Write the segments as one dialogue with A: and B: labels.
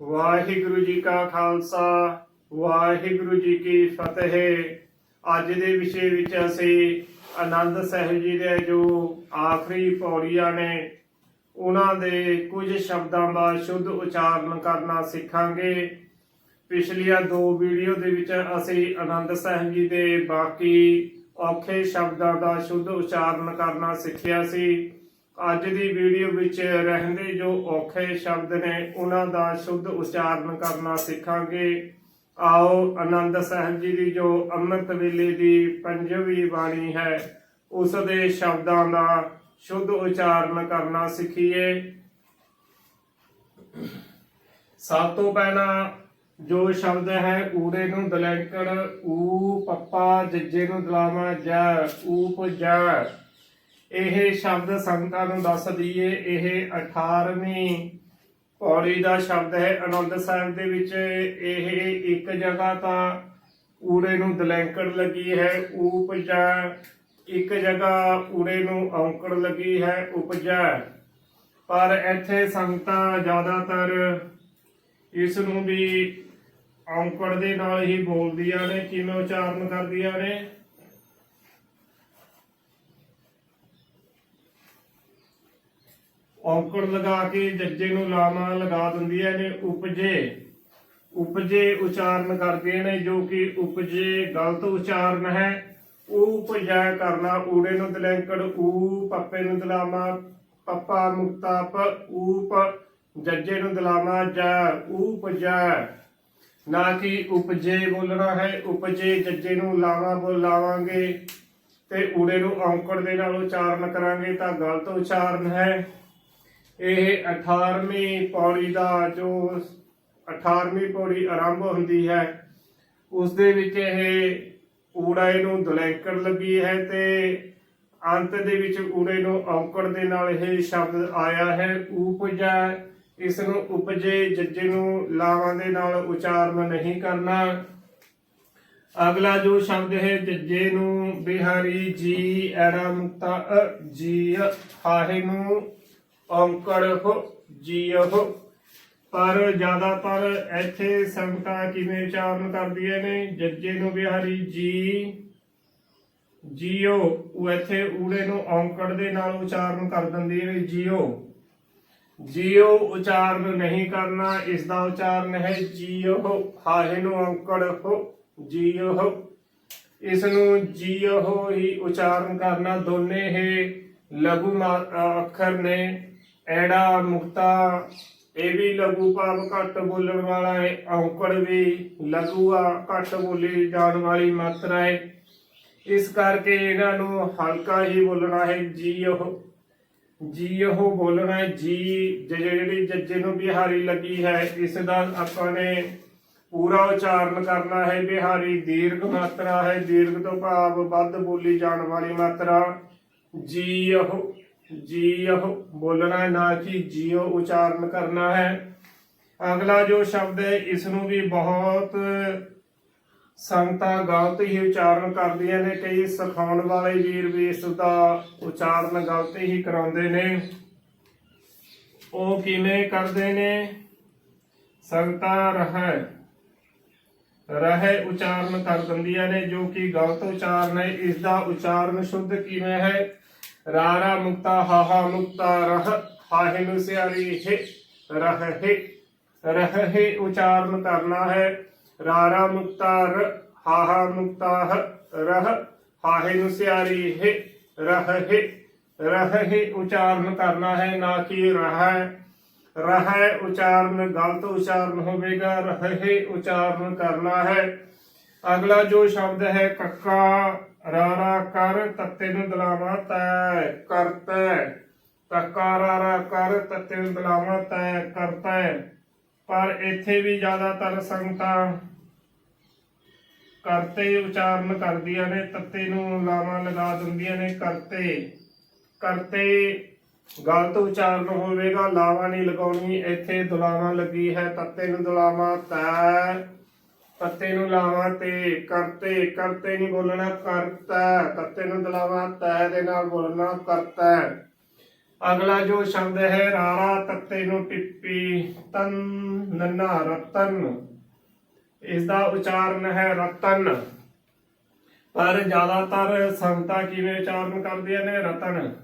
A: ਵਾਹਿਗੁਰੂ ਜੀ ਕਾ ਖਾਲਸਾ, ਵਾਹਿਗੁਰੂ ਜੀ ਕੀ ਫਤਿਹ। ਅੱਜ ਦੇ ਵਿਸ਼ੇ ਵਿੱਚ ਅਸੀਂ ਆਨੰਦ ਸਾਹਿਬ ਜੀ ਦੇ ਜੋ ਆਖਰੀ ਪੌੜੀਆਂ ਨੇ, ਉਹਨਾਂ ਦੇ ਕੁਝ ਸ਼ਬਦਾਂ ਦਾ ਸ਼ੁੱਧ ਉਚਾਰਨ ਕਰਨਾ ਸਿੱਖਾਂਗੇ। ਪਿਛਲੀਆਂ ਦੋ ਵੀਡੀਓ ਦੇ ਵਿੱਚ ਅਸੀਂ ਆਨੰਦ ਸਾਹਿਬ ਜੀ ਦੇ ਬਾਕੀ ਔਖੇ ਸ਼ਬਦਾਂ ਦਾ ਸ਼ੁੱਧ ਉਚਾਰਨ ਕਰਨਾ ਸਿੱਖਿਆ ਸੀ। ਅੱਜ ਦੀ ਵੀਡੀਓ ਵਿੱਚ ਰਹਿੰਦੇ ਜੋ ਔਖੇ ਸ਼ਬਦ ਨੇ, ਉਹਨਾਂ ਦਾ ਸ਼ੁੱਧ ਉਚਾਰਨ ਕਰਨਾ ਸਿੱਖਾਂਗੇ। ਆਓ ਆਨੰਦ ਸਾਹਿਬ ਜੀ ਦੀ ਜੋ ਅੰਮ੍ਰਿਤ ਵੇਲੇ ਦੀ ਪੰਜਵੀਂ ਬਾਣੀ ਹੈ, ਉਸ ਦੇ ਸ਼ਬਦਾਂ ਦਾ ਸ਼ੁੱਧ ਉਚਾਰਨ ਕਰਨਾ ਸਿੱਖੀਏ। ਸਭ ਤੋਂ ਪਹਿਲਾਂ ਜੋ ਸ਼ਬਦ ਹੈ, ਊੜੇ ਨੂੰ ਦਲੈਂਕੜ, ਊ ਪੱਪਾ, ਜੱਜੇ ਨੂੰ ਦਲਾਮਾ ਜੈ ਊਪ ਜੈ ਇਹ ਸ਼ਬਦ ਸੰਗਤਾਂ ਨੂੰ ਦੱਸ ਦਈਏ, ਇਹ 18ਵੀਂ ਪੌੜੀ ਦਾ ਸ਼ਬਦ ਹੈ। ਆਨੰਦ ਸਾਹਿਬ ਦੇ ਵਿੱਚ ਇਹ ਇੱਕ ਜਗ੍ਹਾ ਤਾਂ ਊੜੇ ਨੂੰ ਦਲੈਂਕੜ ਲੱਗੀ ਹੈ ਊਪਜਾ ਇੱਕ ਜਗ੍ਹਾ ਊੜੇ ਨੂੰ ਔਂਕੜ ਲੱਗੀ ਹੈ, ਉਪਜਾ। ਪਰ ਇੱਥੇ ਸੰਗਤਾਂ ਜ਼ਿਆਦਾਤਰ ਇਸ ਨੂੰ ਵੀ ਔਂਕੜ ਦੇ ਨਾਲ ਹੀ ਬੋਲਦੀਆਂ ਨੇ ਕਿਵੇਂ ਉਚਾਰਨ ਕਰਦੀਆਂ ਨੇ। ਔਂਕੜ ਲਗਾ ਕੇ ਜੱਜੇ ਨੂੰ ਲਾਮਾ ਲਗਾ ਦਿੰਦੀਆਂ ਨੇ ਉਪਜੇ। ਉਪਜੇ ਉਚਾਰਨ ਕਰਦੀਆਂ ਨੇ ਜੋ ਕਿ ਉਪਜੇ ਗਲਤ ਉਚਾਰਨ ਹੈ। ਉਪਜਾ ਕਰਨਾ ਊੜੇ ਨੂੰ ਦਲੈਂਕੜ ਊ ਪੱਪੇ ਨੂੰ ਦਲਾਮਾ ਪੱਪਾ ਮੁਕਤਾ ਊਪ ਜੱਜੇ ਨੂੰ ਦਲਾਮਾ ਜਾ ਉਪਜਾ ਨਾ ਕਿ ਉਪਜੇ ਬੋਲਣਾ ਹੈ, ਉਪਜੇ ਜੱਜੇ ਨੂੰ ਲਾਵਾ ਬੋਲ ਤੇ ਊੜੇ ਨੂੰ ਔਂਕੜ ਦੇ ਨਾਲ ਉਚਾਰਨ ਕਰਾਂਗੇ ਤਾਂ ਗਲਤ ਉਚਾਰਨ ਹੈ। ਇਹ 18ਵੀਂ ਪੌੜੀ ਦਾ ਜੋ 18ਵੀਂ ਪੌੜੀ ਆਰੰਭ ਹੁੰਦੀ ਹੈ ਉਸ ਦੇ ਵਿੱਚ ਇਹ ਊੜੇ ਨੂੰ ਦੁਲੈਂਕੜ ਲੱਗੀ ਹੈ ਤੇ ਅੰਤ ਦੇ ਵਿੱਚ ਊੜੇ ਨੂੰ ਔਂਕੜ ਦੇ ਨਾਲ ਇਹ ਸ਼ਬਦ ਆਇਆ ਹੈ, ਉਪਜਾ ਇਸ ਨੂੰ ਉਪਜੇ, ਜੱਜੇ ਨੂੰ ਲਾਵਾਂ ਦੇ ਨਾਲ ਉਚਾਰਨ ਨਹੀਂ ਕਰਨਾ। ਅਗਲਾ ਜੋ ਸ਼ਬਦ ਹੈ, ਜੱਜੇ ਨੂੰ ਬਿਹਾਰੀ ਜੀ ਐੜਾ ਮੁਕਤਾ ਜੀ ਹਾਹੇ ਨੂੰ ਔਂਕੜ ਹੋ ਜੀਓ ਪਰ ਜ਼ਿਆਦਾਤਰ ਇੱਥੇ ਸੰਗਤਾਂ ਕਿਵੇਂ ਉਚਾਰਨ ਕਰਦੀਆਂ ਨੇ? ਜੱਜੇ ਨੂੰ ਬਿਹਾਰੀ ਜੀ ਜੀਓ ਉਹ ਇੱਥੇ ਊੜੇ ਨੂੰ ਔਂਕੜ ਦੇ ਨਾਲ ਉਚਾਰਨ ਕਰ ਦਿੰਦੀ ਹੈ ਜੀਓ ਜੀਓ ਉਚਾਰਨ ਨਹੀਂ ਕਰਨਾ ਇਸ ਦਾ ਉਚਾਰਨ ਹੈ ਜੀਓ ਹਾਹੇ ਨੂੰ ਔਂਕੜ ਹੋ ਜੀਓ ਇਸ ਨੂੰ ਜੀਓ ਹੀ ਉਚਾਰਨ ਕਰਨਾ ਦੋਨੇ ਹੀ ਲਘੂ ਅੱਖਰ ਨੇ। ਐੜਾ ਮੁਕਤਾ, ਇਹ ਵੀ ਲਘੂ ਭਾਵ ਘੱਟ ਬੋਲਣ ਵਾਲਾ ਹੈ ਔਂਕੜ ਵੀ ਲਘੂ ਆ ਘੱਟ ਬੋਲੀ ਜਾਣ ਵਾਲੀ ਮਾਤਰਾ ਹੈ ਇਸ ਕਰਕੇ ਇਹਨਾਂ ਨੂੰ ਹਲਕਾ ਹੀ ਬੋਲਣਾ ਹੈ, ਜੀ ਉਹ। ਜੀ ਉਹ ਬੋਲਣਾ ਹੈ ਜੀ ਜਿਹੜੀ ਜੱਜੇ ਨੂੰ ਬਿਹਾਰੀ ਲੱਗੀ ਹੈ, ਇਸ ਦਾ ਆਪਾਂ ਨੇ ਪੂਰਾ ਉਚਾਰਨ ਕਰਨਾ ਹੈ, ਬਿਹਾਰੀ ਦੀਰਘ ਮਾਤਰਾ ਹੈ, ਦੀਰਘ ਤੋਂ ਭਾਵ ਵੱਧ ਬੋਲੀ ਜਾਣ ਵਾਲੀ ਮਾਤਰਾ, ਜੀ ਉਹ। ਜੀ ਉਹ ਬੋਲਣਾ ਹੈ, ਨਾ ਕਿ ਜੀਓ ਉਚਾਰਨ ਕਰਨਾ ਹੈ। ਅਗਲਾ ਜੋ ਸ਼ਬਦ ਹੈ ਇਸ ਨੂੰ ਵੀ ਬਹੁਤ ਸੰਗਤਾਂ ਗਲਤ ਹੀ ਉਚਾਰਨ ਕਰਦੀਆਂ ਨੇ, ਕਈ ਸਿਖਾਉਣ ਵਾਲੇ ਵੀਰ ਵੀ ਇਸ ਦਾ ਉਚਾਰਨ ਗਲਤ ਹੀ ਕਰਾਉਂਦੇ ਨੇ। ਉਹ ਕਿਵੇਂ ਕਰਦੇ ਨੇ? ਸੰਗਤਾਂ ਰਹਿ ਰਹਿ ਉਚਾਰਨ ਕਰ ਦਿੰਦੀਆਂ ਨੇ, ਜੋ ਕਿ ਗਲਤ ਉਚਾਰਨ ਹੈ। ਇਸ ਦਾ ਉਚਾਰਨ ਸ਼ੁੱਧ ਕਿਵੇਂ ਹੈ? ਰਾਰਾ ਮੁਕਤਾ ਹਾਹਾ ਮੁਕਤਾ ਰਹ ਹਾਹੇ ਨੂੰ ਸਿਆਰੀ ਹੈ ਰਹਿ ਰਹਿ ਉਚਾਰਨ ਕਰਨਾ ਹੈ ਰਾਰਾ ਮੁਕਤਾ ਰ ਹਾਹਾ ਮੁਕਤਾ ਹ ਰਹ ਹਾਹੇ ਨੂੰ ਸਿਆਰੀ ਹੈ ਰਹਿ ਰਹਿ ਉਚਾਰਨ ਕਰਨਾ ਹੈ ਨਾ ਕਿ ਰਹਿ ਰਹਿ ਉਚਾਰਨ ਗਲਤ ਉਚਾਰਨ ਹੋਵੇਗਾ ਰਹਿ ਉਚਾਰਨ ਕਰਨਾ ਹੈ ਅਗਲਾ ਜੋ ਸ਼ਬਦ ਹੈ ਕੱਕਾ ਰਾਰਾ ਕਰ ਤੱਤੇ ਨੂੰ ਦਲਾਵਾ ਤੈ, ਕਰਤੈ। ਕੱਕਾ ਕਰ, ਤੱਤੇ ਨੂੰ ਦਲਾਵਾ ਤੈ, ਕਰਤੈ। ਪਰ ਇੱਥੇ ਵੀ ਜ਼ਿਆਦਾਤਰ ਸੰਗਤਾਂ ਕਰਤੇ ਉਚਾਰਨ ਕਰਦੀਆਂ ਨੇ, ਤੱਤੇ ਨੂੰ ਲਾਵਾਂ ਲਗਾ ਦਿੰਦੀਆਂ ਨੇ ਕਰਤੇ। ਕਰਤੇ ਗਲਤ ਉਚਾਰਨ ਹੋਵੇਗਾ, ਲਾਵਾਂ ਨਹੀਂ ਲਗਾਉਣੀ, ਇੱਥੇ ਦੁਲਾਵਾਂ ਲੱਗੀ ਹੈ, ਤੱਤੇ ਨੂੰ ਦੁਲਾਵਾਂ ਤੈ। ਤੱਤੇ ਨੂੰ ਲਾਵਾਂ ਤੇ, ਕਰਤੇ ਕਰਤੇ ਨਹੀਂ ਬੋਲਣਾ, ਕਰਤਾ, ਤੱਤੇ ਨੂੰ ਦੁਲਾਵਾ, ਤੈ ਦੇ ਨਾਲ ਬੋਲਣਾ, ਕਰਤਾ। ਅਗਲਾ ਜੋ ਸ਼ਬਦ ਹੈ, ਰਾਰਾ ਤੱਤੇ ਨੂੰ ਟਿੱਪੀ, ਤਨ, ਨੰਨਾ, ਰਤਨ। ਇਸ ਦਾ ਉਚਾਰਨ ਹੈ ਰਤਨ। ਪਰ ਜ਼ਿਆਦਾਤਰ ਸੰਗਤਾਂ ਕਿਵੇਂ ਉਚਾਰਨ ਕਰਦੀਆਂ ਨੇ? ਰਤਨ।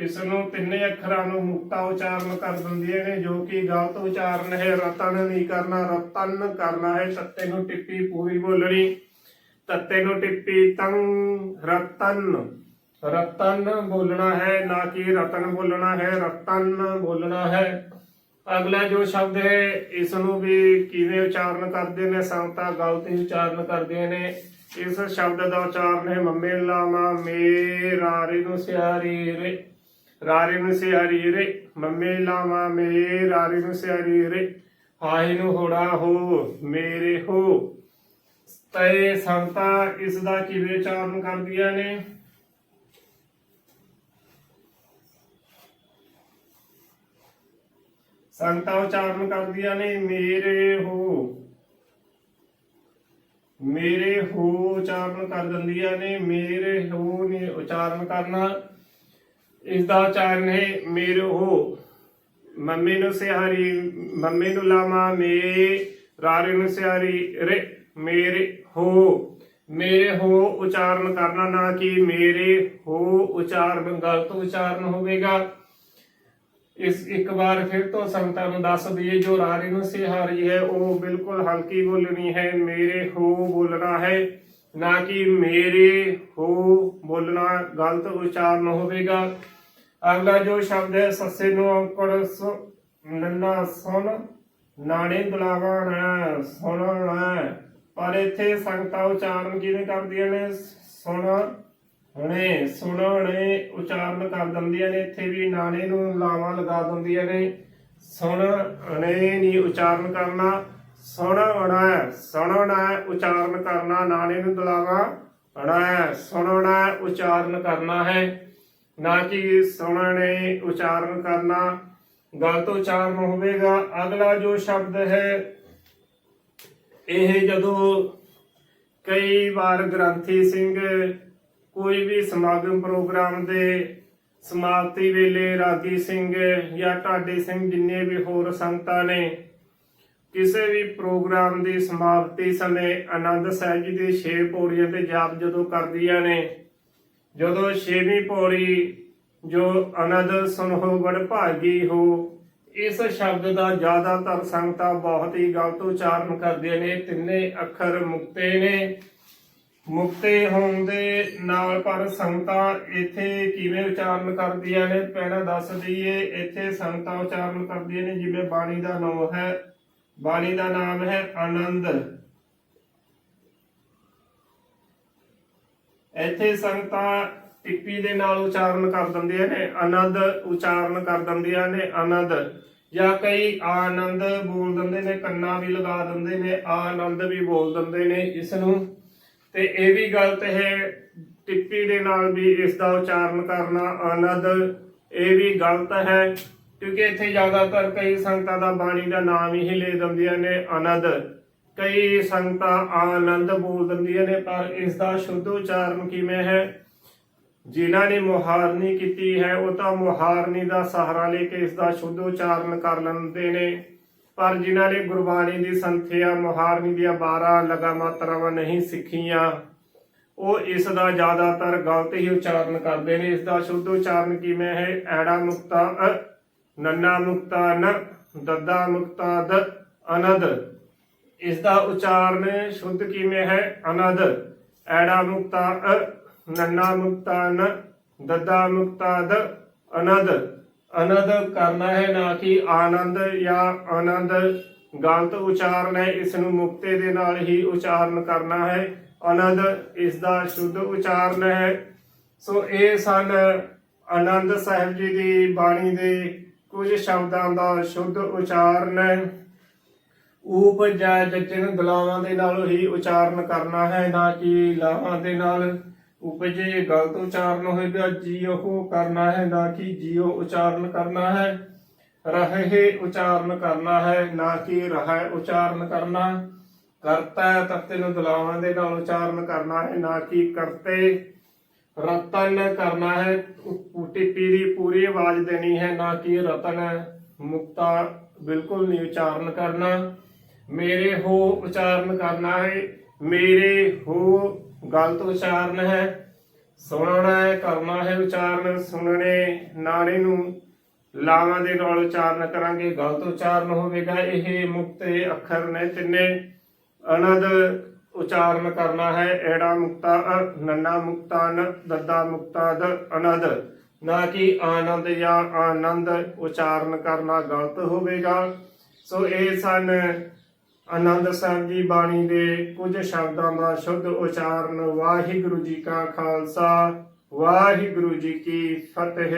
A: ਇਸ ਨੂੰ ਤਿੰਨੇ ਅੱਖਰਾਂ ਨੂੰ ਮੁਕਤਾ ਉਚਾਰਨ ਕਰ ਦਿੰਦੀਆਂ ਨੇ, ਜੋ ਕਿ ਗਲਤ ਉਚਾਰਨ ਹੈ। ਰਤਨ ਨਹੀਂ ਕਰਨਾ, ਰਤਨ ਕਰਨਾ ਹੈ। ਤੱਤੇ ਨੂੰ ਟਿੱਪੀ ਪੂਰੀ ਬੋਲਣੀ। ਤੱਤੇ ਨੂੰ ਟਿੱਪੀ ਤੰ ਰਤਨ। ਰਤਨ ਬੋਲਣਾ ਹੈ, ਨਾ ਕਿ ਰਤਨ ਬੋਲਣਾ ਹੈ। ਰਤਨ ਬੋਲਣਾ ਹੈ। ਅਗਲਾ ਜੋ ਸ਼ਬਦ ਹੈ, ਇਸ ਨੂੰ ਵੀ ਕਿਵੇਂ ਉਚਾਰਨ ਕਰਦੇ ਨੇ? ਸੰਗਤਾਂ ਗਲਤ ਹੀ ਉਚਾਰਨ ਕਰਦੀਆਂ ਨੇ। ਇਸ ਸ਼ਬਦ ਦਾ ਉਚਾਰਨ ਹੈ, ਮੰਮੇ ਲਾਮਾ ਮੇ ਰੇ ਨੂੰ ਸਿਆਰੀ ਰੇ। ਮੰਮੇ ਲਾਮਾ ਮੇ ਰਾਰੇ ਨੂੰ ਸਿਆਰੀ ਰੇ। ਹਾਹੀ ਹੋੜਾ ਹੋ, ਮੇਰੇ ਹੋ। ਤੈ ਸੰਗਤਾਂ ਇਸ ਦਾ ਕਿਵੇਂ ਉਚਾਰਨ ਕਰਦੀਆਂ ਨੇ? ਸੰਗਤਾਂ ਉਚਾਰਨ ਕਰਦੀਆਂ ਨੇ, ਮੇਰੇ ਹੋ। ਮੇਰੇ ਹੋ ਉਚਾਰਨ ਕਰ ਦਿੰਦੀਆਂ ਨੇ, ਮੇਰੇ ਹੋ ਨੇ ਉਚਾਰਨ ਕਰਨਾ। ਇਸ ਦਾ ਉਚਾਰਨ ਹੈ, ਮੇਰੇ ਹੋ, ਮੰਮੀ ਨੂੰ ਸਿਹਾਰੀ, ਮੰਮੀ ਨੂੰ ਲਾਮਾ ਮੇ ਰਾਰੇ ਨੂੰ ਸਿਹਾਰੀ, ਰੇ, ਮੇਰੇ ਹੋ ਮੇਰੇ ਹੋ ਉਚਾਰਨ ਕਰਨਾ ਨਾ ਕਿ ਮੇਰੇ ਹੋ ਉਚਾਰਨ, ਗਲਤ ਉਚਾਰਨ ਹੋਵੇਗਾ। ਇਸ ਇੱਕ ਵਾਰ ਫਿਰ ਤੋਂ ਸੰਗਤਾਂ ਨੂੰ ਦੱਸ ਦਈਏ, ਜੋ ਰਾਰੇ ਨੂੰ ਸਿਹਾਰੀ ਹੈ, ਉਹ ਬਿਲਕੁਲ ਹਲਕੀ ਬੋਲਣੀ ਹੈ, ਮੇਰੇ ਹੋ ਬੋਲਣਾ ਹੈ। ਨਾ ਕਿ ਮੇਰੇ ਹੋ ਬੋਲਣਾ ਗਲਤ ਉਚਾਰਨ ਹੋਵੇਗਾ। ਅਗਲਾ ਜੋ ਸ਼ਬਦ ਹੈ, ਸੱਸੇ ਨੂੰ ਔਂਕੜ ਨੰਨਾ ਸੁਣ, ਨਾਣੇ ਬੁਲਾਵਣ ਸੁਣਨਾ ਪਰ ਇੱਥੇ ਸੰਗਤਾਂ ਉਚਾਰਨ ਕਿਵੇਂ ਕਰਦੀਆਂ ਨੇ? ਸੁਣ ਹਣੇ ਸੁਣਨੇ ਉਚਾਰਨ ਕਰ ਦਿੰਦੀਆਂ ਨੇ। ਇੱਥੇ ਵੀ ਨਾਣੇ ਨੂੰ ਲਾਵਾਂ ਲਗਾ ਦਿੰਦੀਆਂ ਨੇ। ਸੁਣਨੇ ਨਹੀਂ ਉਚਾਰਨ ਕਰਨਾ। ਸੁਣਨਾ ਸੁਣਨਾ ਉਚਾਰਨ ਕਰਨਾ ਨਾਣੇ ਨੂੰ ਦੁਲਾਵਾ ਅਣਾ ਸੁਣਨਾ ਉਚਾਰਨ ਕਰਨਾ ਹੈ। ਨਾ ਕਿ ਸੁਣਨੇ ਉਚਾਰਨ ਕਰਨਾ ਗਲਤ ਉਚਾਰਨ ਹੋਵੇਗਾ। ਅਗਲਾ ਜੋ ਸ਼ਬਦ ਹੈ, ਇਹ ਜਦੋਂ ਕਈ ਵਾਰ ਗ੍ਰੰਥੀ ਸਿੰਘ ਕੋਈ ਵੀ ਸਮਾਗਮ ਪ੍ਰੋਗਰਾਮ ਦੇ ਸਮਾਪਤੀ ਵੇਲੇ ਰਾਗੀ ਸਿੰਘ ਜਾਂ ਢਾਡੀ ਸਿੰਘ ਜਿੰਨੇ ਵੀ ਹੋਰ ਸੰਗਤਾਂ ਨੇ ਕਿਸੇ ਵੀ ਪ੍ਰੋਗਰਾਮ ਦੀ ਸਮਾਪਤੀ ਸਮੇਂ ਆਨੰਦ ਸਾਹਿਬ ਜੀ ਦੇ ਛੇ ਪੌੜੀਆਂ ਤੇ ਜਾਪ ਜਦੋਂ ਕਰਦੀਆਂ ਨੇ, ਜਦੋਂ ਛੇਵੀਂ ਪੌੜੀ ਜੋ ਆਨੰਦ ਸੁਨਹੁ ਬੜ ਭਾਗੀ ਹੋ, ਇਸ ਸ਼ਬਦ ਦਾ ਜ਼ਿਆਦਾਤਰ ਸੰਗਤਾਂ ਬਹੁਤ ਹੀ ਗਲਤ ਉਚਾਰਨ ਕਰਦੀਆਂ ਨੇ, ਤਿੰਨੇ ਅੱਖਰ ਮੁਕਤੇ ਨੇ। ਮੁਕਤੇ ਹੋਣ ਦੇ ਨਾਲ ਪਰ ਸੰਗਤਾਂ ਇੱਥੇ ਕਿਵੇਂ ਉਚਾਰਨ ਕਰਦੀਆਂ ਨੇ, ਪਹਿਲਾਂ ਦੱਸ ਦਈਏ, ਇੱਥੇ ਸੰਗਤਾਂ ਉਚਾਰਨ ਕਰਦੀਆਂ ਨੇ, ਜਿਵੇਂ ਬਾਣੀ ਦਾ ਨਾਮ ਹੈ ਬਾਣੀ ਦਾ ਨਾਮ ਹੈ ਆਨੰਦ। ਇੱਥੇ ਸੰਗਤਾਂ ਟਿੱਪੀ ਦੇ ਨਾਲ ਉਚਾਰਨ ਕਰ ਦਿੰਦੀਆਂ ਨੇ, ਆਨੰਦ ਉਚਾਰਨ ਕਰ ਦਿੰਦੀਆਂ ਨੇ, ਆਨੰਦ। ਜਾਂ ਕਈ ਆਨੰਦ ਬੋਲ ਦਿੰਦੇ ਨੇ, ਕੰਨਾਂ ਵੀ ਲਗਾ ਦਿੰਦੇ ਨੇ, ਆਨੰਦ ਵੀ ਬੋਲ ਦਿੰਦੇ ਨੇ ਇਸ ਨੂੰ ਤੇ ਇਹ ਵੀ ਗਲਤ ਹੈ, ਟਿੱਪੀ ਦੇ ਨਾਲ ਵੀ ਇਸ ਦਾ ਉਚਾਰਨ ਕਰਨਾ ਆਨੰਦ। ਇਹ ਵੀ ਗਲਤ ਹੈ। ਕਿਉਂਕਿ ਇੱਥੇ ਜ਼ਿਆਦਾਤਰ ਕਈ ਸੰਗਤਾਂ ਦਾ ਬਾਣੀ ਦਾ ਨਾਮ ਹੀ ਲੈ ਦਿੰਦੀਆਂ ਨੇ ਆਨੰਦ। ਕਈ ਸੰਗਤਾਂ ਆਨੰਦ ਬੋਲ ਦਿੰਦੀਆਂ ਨੇ, ਪਰ ਇਸ ਦਾ ਸ਼ੁੱਧ ਉਚਾਰਨ ਕਿਵੇਂ ਹੈ? ਜਿਨ੍ਹਾਂ ਨੇ ਮੁਹਾਰਨੀ ਕੀਤੀ ਹੈ, ਉਹ ਤਾਂ ਮੁਹਾਰਨੀ ਦਾ ਸਹਾਰਾ ਲੈ ਕੇ ਇਸ ਦਾ ਸ਼ੁੱਧ ਉਚਾਰਨ ਕਰ ਲੈਂਦੇ ਨੇ। ਪਰ ਜਿਨ੍ਹਾਂ ਨੇ ਗੁਰਬਾਣੀ ਦੀ ਸੰਥਿਆ, ਮੁਹਾਰਨੀ ਦੀਆਂ 12 ਲਗਾ ਮਾਤਰਾਵਾਂ ਨਹੀਂ ਸਿੱਖੀਆਂ, ਉਹ ਇਸ ਦਾ ਜ਼ਿਆਦਾਤਰ ਗਲਤ ਹੀ ਉਚਾਰਨ ਕਰਦੇ ਨੇ। ਇਸ ਦਾ ਸ਼ੁੱਧ ਉਚਾਰਨ ਕਿਵੇਂ ਹੈ? ਐੜਾ ਮੁਕਤਾ ਨੰਨਾ ਮੁਕਤਾ ਨ ਦੱਦਾ ਮੁਕਤਾ ਦ, ਅਨਦ। ਇਸ ਦਾ ਉਚਾਰਨ ਸ਼ੁੱਧ ਕਿਵੇਂ ਹੈ? ਅਨਦ। ਐੜਾ ਮੁਕਤਾ ਅ, ਨੰਨਾ ਮੁਕਤਾ ਨ, ਦੱਦਾ ਮੁਕਤਾ ਦ, ਅਨਦ। ਅਨੰਦ ਕਰਨਾ ਹੈ ਨਾ ਕਿ ਆਨੰਦ ਜਾਂ ਆਨੰਦ ਗਲਤ ਉਚਾਰਨ ਹੈ ਇਸ ਨੂੰ ਮੁਕਤੇ ਦੇ ਨਾਲ ਹੀ ਉਚਾਰਨ ਕਰਨਾ ਹੈ। ਅਨੰਦ, ਇਸ ਦਾ ਸ਼ੁੱਧ ਉਚਾਰਨ ਹੈ। ਸੋ ਇਹ ਸਨ ਆਨੰਦ ਸਾਹਿਬ ਜੀ ਦੀ ਬਾਣੀ ਦੇ ਕੁਝ ਸ਼ਬਦਾਂ ਦਾ ਸ਼ੁੱਧ ਉਚਾਰਨ ਹੈ। ਊਪ ਗਲਾਵਾਂ ਦੇ ਨਾਲ ਹੀ ਉਚਾਰਨ ਕਰਨਾ ਹੈ, ਨਾ ਕਿ ਲਾਵਾਂ ਦੇ ਨਾਲ। ਉਪਜੇ ਗਲਤ ਉਚਾਰਨ ਹੋਏਗਾ ਜੀ ਕਰਨਾ ਹੈ, ਨਾ ਕਿ ਜੀਓ ਉਚਾਰਨ ਕਰਨਾ ਹੈ। ਰਹੇ ਉਚਾਰਨ ਕਰਨਾ ਹੈ, ਨਾ ਕਿ ਰਹਿ ਉਚਾਰਨ ਕਰਨਾ। ਕਰਤਾ ਹੈ ਤਖਤੇ ਨੂੰ ਦਲਾਵਾਂ ਦੇ ਨਾਲ ਉਚਾਰਨ ਕਰਨਾ ਹੈ, ਨਾ ਕਿ ਕਰਤੇ। ਰਤਨ ਕਰਨਾ ਹੈ ਟਿੱਪੀ ਦੀ ਪੂਰੀ ਆਵਾਜ਼ ਦੇਣੀ ਹੈ, ਨਾ ਕਿ ਰਤਨ ਮੁਕਤਾ ਬਿਲਕੁਲ ਨਹੀਂ ਉਚਾਰਨ ਕਰਨਾ। ਮੇਰੇ ਹੋ ਉਚਾਰਨ ਕਰਨਾ ਹੈ, ਮੇਰੇ ਹੋ ਗਲਤ ਉਚਾਰਨ ਹੈ। ਸੁਣਨਾ ਹੈ, ਕਰਨਾ ਹੈ ਉਚਾਰਨ, ਸੁਣਨੇ ਨਾਣੇ ਨੂੰ ਲਾਵਾਂ ਦੇ ਨਾਲ ਉਚਾਰਨ ਕਰਾਂਗੇ, ਗਲਤ ਉਚਾਰਨ ਹੋਵੇਗਾ। ਇਹ ਮੁਕਤੇ ਅੱਖਰ ਨੇ ਤਿੰਨੇ ਅਨਦ ਉਚਾਰਨ ਕਰਨਾ ਹੈ ਐੜਾ ਮੁਕਤਾ ਨੰਨਾ ਮੁਕਤਾ ਦੱਦਾ ਮੁਕਤਾ ਅਨਦ। ਨਾ ਕਿ ਆਨੰਦ ਜਾਂ ਆਨੰਦ, ਉਚਾਰਨ ਕਰਨਾ ਗਲਤ ਹੋਵੇਗਾ। ਸੋ ਇਹ ਸਨ ਆਨੰਦ ਸਾਹਿਬ ਜੀ ਬਾਣੀ ਦੇ ਕੁਝ ਸ਼ਬਦਾਂ ਦਾ ਸ਼ੁੱਧ ਉਚਾਰਨ। ਵਾਹਿਗੁਰੂ ਜੀ ਕਾ ਖਾਲਸਾ, ਵਾਹਿਗੁਰੂ ਜੀ ਕੀ ਫਤਿਹ।